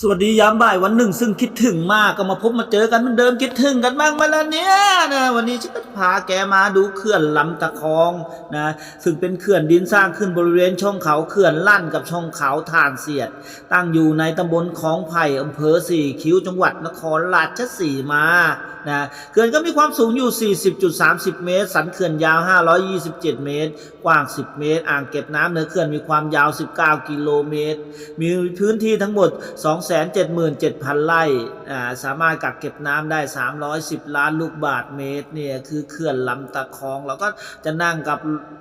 สวัสดียามบ่ายวันหนึ่ง ซึ่งคิดถึงมากก็มาพบมาเจอกันเหมือนเดิมคิดถึงกันบ้างมาแล้วเนี่ยนะวันนี้ฉันก็พาแกมาดูเขื่อนลำตะคองนะซึ่งเป็นเขื่อนดินสร้างขึ้นบริเวณช่องเขาเขื่อนลั่นกับช่องเขาถ่านเสียด ตั้งอยู่ในตำบลคลองไผ่อำเภอสี่คิ้วจังหวัดนครราชสีมานะเขื่อนก็มีความสูงอยู่ 40.30 เมตร สันเขื่อนยาว 527 เมตร กว้าง 10 เมตร อ่างเก็บน้ำเหนือเขื่อนมีความยาว 19 กิโลเมตร มีพื้นที่ทั้งหมด277,000 ไร่อ่าสามารถกักเก็บน้ำได้ 310 ล้านลูกบาทเมตรเนี่ยคือเขื่อนลำตะคอง แล้วก็จะนั่งกับ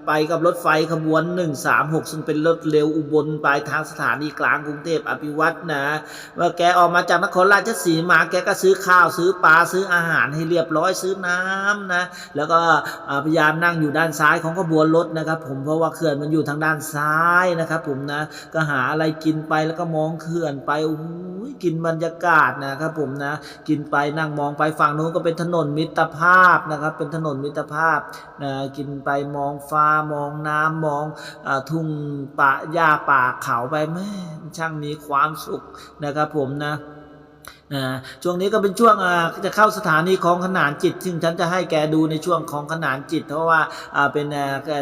ไปกับรถไฟขบวน 136 ซึ่งเป็นรถเร็วอุบลปลายทางสถานีกลางกรุงเทพอภิวัตนะเมื่อแกออกมาจากนครราชสีมาแกก็ซื้อข้าวซื้อปลาซื้ออาหารให้เรียบร้อยซื้อน้ำนะแล้วก็พยายามนั่งอยู่ด้านซ้ายของขบวนรถนะครับผมเพราะว่าเขื่อนมันอยู่ทางด้านซ้ายนะครับผมนะก็หาอะไรกินไปแล้วก็มองเขื่อนไปโอ้โหกินบรรยากาศนะครับผมนะ กินไปนั่งมองไปฝั่งนู้นก็เป็นถนนมิตรภาพนะครับ เป็นถนนมิตรภาพนะกินไปมองฟ้ามองน้ำมองอทุ่งป่าหญ้าป่าเขาไปแม่ช่างมีความสุขนะครับผมนะ นะช่วงนี้ก็เป็นช่วงจะเข้าสถานีของขนานจิต ซึ่งฉันจะให้แกดูในช่วงของขนานจิต เพราะว่าเป็น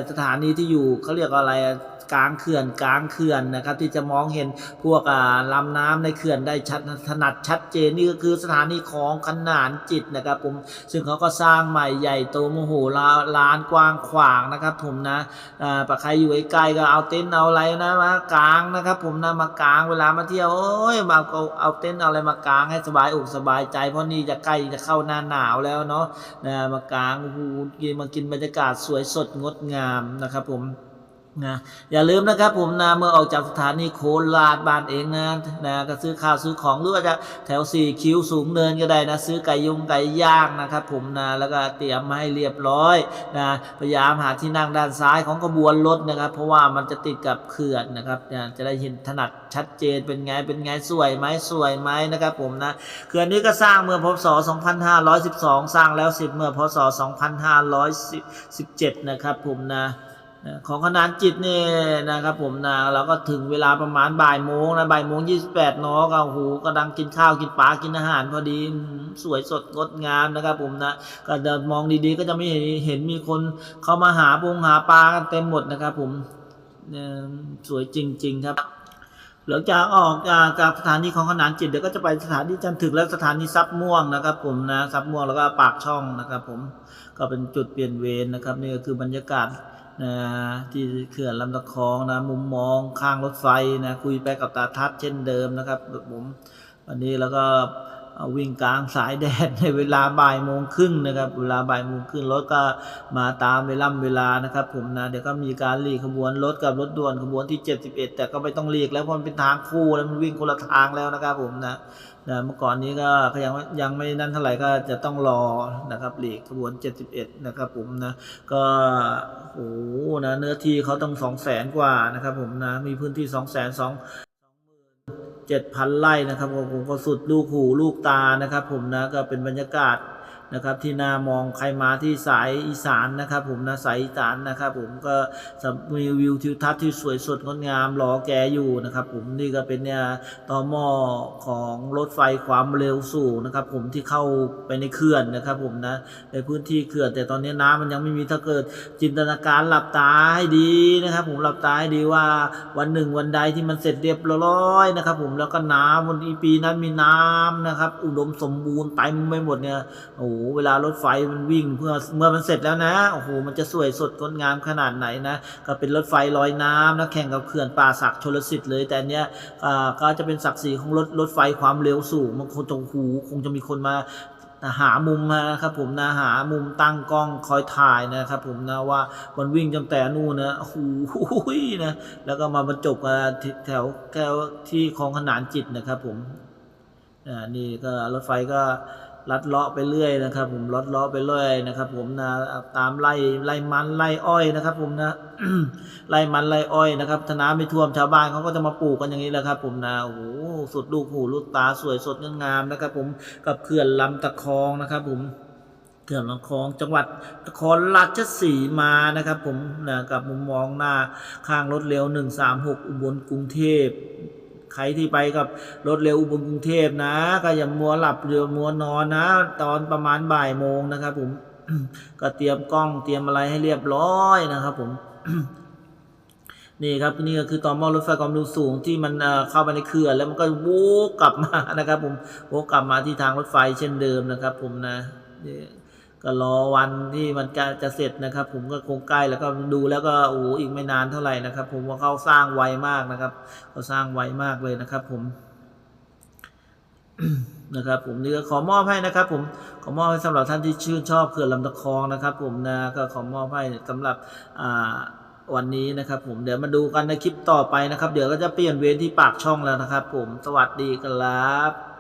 สถานีที่อยู่เขาเรียกอะไรกลางเขื่อนกลางเขื่อนนะครับที่จะมองเห็นพวกอ่าลำน้ำในเขื่อนได้ชัดถนัดชัดเจนนี่ก็คือสถานีของขนานจิตนะครับผมซึ่งเขาก็สร้างใหม่ใหญ่โตมโหฬารลานกว้างขวางนะครับผมนะปะใครอยู่ใกล้ก็เอาเต็นท์เอาอะไรนะมากลางนะครับผมนะมากลางเวลามาเที่ยวโอ้ยมาเอาเอาเต็นท์เอาอะไรมากลางให้สบายอกสบายใจ เพราะนี่จะใกล้จะเข้าหน้าหนาวแล้วเนาะนะมากางหูกินมากินบรรยากาศสวยสดงดงามนะครับผม นะอย่าลืมนะครับผมนะเมื่อออกจากสถานีโคราชบ้านเองนะนะก็ซื้อข้าวซื้อของหรือว่าจะแถวสี่คิ้วสูงเนินก็ได้นะซื้อไก่ยุงไก่ย่างนะครับผมนะแล้วก็เตรียมมาให้เรียบร้อยนะพยายามหาที่นั่งด้านซ้ายของขบวนรถนะครับ เพราะว่ามันจะติดกับเขื่อนนะครับนะจะได้เห็นถนัดชัดเจนเป็นไงเป็นไงสวยไหมสวยไหมนะครับผมนะเขื่อนนี้ก็สร้างเมื่อพศ 2512 สร้างแล้วสิบเมื่อพศ 2517 นะครับผมนะ ของขนานจิตนี่นะครับผมนะเราก็ถึงเวลาประมาณบ่ายโมงนะบ่ายโมงยี่สิบแปดนอก็โอ้โหกำลังกินข้าวกินปลากินอาหารพอดีสวยสดงดงามนะครับผมนะก็เดินมองดีๆ ก็จะไม่เห็นเห็นมีคนเข้ามาหาปงหาปลากันเต็มหมดนะครับผมสวยจริง ๆ ครับหลังจากออกจากจากสถานีของขนานจิตเดี๋ยวก็จะไปสถานีจันถึกและสถานีซับม่วงนะครับผมนะซับม่วงแล้วก็ปากช่องนะครับผมก็เป็นจุดเปลี่ยนเวรนะครับนี่ก็คือบรรยากาศ นะที่เขื่อนลำตะคองนะมุมมองข้างรถไฟนะคุยไปกับตาทัศน์เช่นเดิมนะครับผมวันนี้แล้วก็ วิ่งกลางสายแดดในเวลาบ่ายโมงครึ่งนะครับ เวลาบ่ายโมงครึ่งรถก็มาตามเวล่เวลานะครับผมนะเดี๋ยวก็มีการรีขบวนรถกับรถด่วนขบวนที่ 71 แต่ก็ไม่ต้องรีกแล้วเพราะมันเป็นทางคู่แล้วมันวิ่งคนละทางแล้วนะครับผมนะนะเมื่อก่อนนี้ก็ยังยังไม่นั่นเท่าไหร่ก็จะต้องรอนะครับหลีกขบวน 71 นะครับผมนะก็โอ้นะเนื้อที่เขาต้อง2 0 0แสนกว่านะครับผมนะมีพื้นที่ 2 0 0สอง 7,000ไร่นะครับผมก็สุดลูกหูลูกตานะครับ ผมนะก็เป็นบรรยากาศ นะครับที่น่ามองใครมาที่สายอีสานนะครับ ผมนะสายอีสานนะครับ ผมก็มีวิวทิวทัศน์ที่สวยสดงดงามรอแกอยู่นะครับ ผมนี่ก็เป็นเนี่ยต่อหม้อของรถไฟความเร็วสูงนะครับ ผมที่เข้าไปในเขื่อนนะครับ ผมนะในพื้นที่เขื่อน แต่ตอนนี้น้ำมันยังไม่มีถ้าเกิดจินตนาการหลับตาให้ดีนะครับ ผมหลับตาให้ดีว่าวันหนึ่งวันใดที่มันเสร็จเรียบร้อยนะครับ ผมแล้วก็น้ำวันนี้ปีนั้นมีน้ำนะครับ อุดมสมบูรณ์เต็มไปหมดเนี่ยโอ้เวลารถไฟมันวิ่งเพื่อเมื่อมันเสร็จแล้วนะโอ้โหมันจะสวยสดงดงามขนาดไหนนะก็เป็นรถไฟลอยน้ำนะแข่งกับเขื่อนป่าศักดิ์ชลสิทธิ์เลย แต่อันเนี้ยก็จะเป็นศักดิ์ศรีของรถรถไฟความเร็วสูงมันคงจะโอ้โหคงจะมีคนมาหามุมนะครับผมนะหามุมตั้งกล้องคอยถ่ายนะครับผมนะว่ามันวิ่งตั้งแต่นู่นนะโอ้โหนะแล้วก็มาบรรจบกันแถวแถวที่คลองขนานจิตนะครับผมอ่านี่ก็รถไฟก็ ลัดเลาะไปเรื่อยนะครับ ผมลัดเลาะไปเรื่อยนะครับ ผมนะตามไล่ไล่มันไล่อ้อยนะครับ ผมนะไล่มันไล่อ้อยนะครับถ้าน้ำไม่ท่วมชาวบ้านเขาก็จะมาปลูกกันอย่างนี้แหละครับ ผมนะโอ้โหสุดลูกหูลูกตาสวยสดงดงามนะครับ ผมกับเขื่อนลำตะคองนะครับ ผมเขื่อนลำคลองจังหวัดนครราชสีมานะครับ ผมนะกับมุมมองหน้าข้างรถเร็ว 136 อุบลกรุงเทพ ใครที่ไปกับรถเร็วอุบลกรุงเทพนะ ก็อย่ามัวหลับหรือมัวนอนนะ ตอนประมาณบ่ายโมงนะครับ ผมก็เตรียมกล้องเตรียมอะไรให้เรียบร้อยนะครับ ผมนี่ครับนี่ก็คือต่อหม้อรถไฟความเร็วสูงที่มันเข้าไปในเขื่อนแล้วมันก็วกกลับมานะครับ ผมวกกลับมาที่ทางรถไฟเช่นเดิมนะครับ ผมนะ ก็รอวันที่มันจะจะเสร็จนะครับ ผมก็คงใกล้แล้วก็ดูแล้วก็โอ้อีกไม่นานเท่าไหร่นะครับ ผมว่าเขาสร้างไวมากนะครับเขาสร้างไวมากเลยนะครับ ผมนะครับผมนี่ก็ขอมอบให้นะครับ ผมขอมอบให้สำหรับท่านที่ชื่นชอบเขื่อนลำตะคองนะครับ ผมนะก็ขอมอบให้สำหรับอ่าวันนี้นะครับ ผมเดี๋ยวมาดูกันในคลิปต่อไปนะครับ เดี๋ยวก็จะเปลี่ยนเวรที่ปากช่องแล้วนะครับ ผมสวัสดีครับ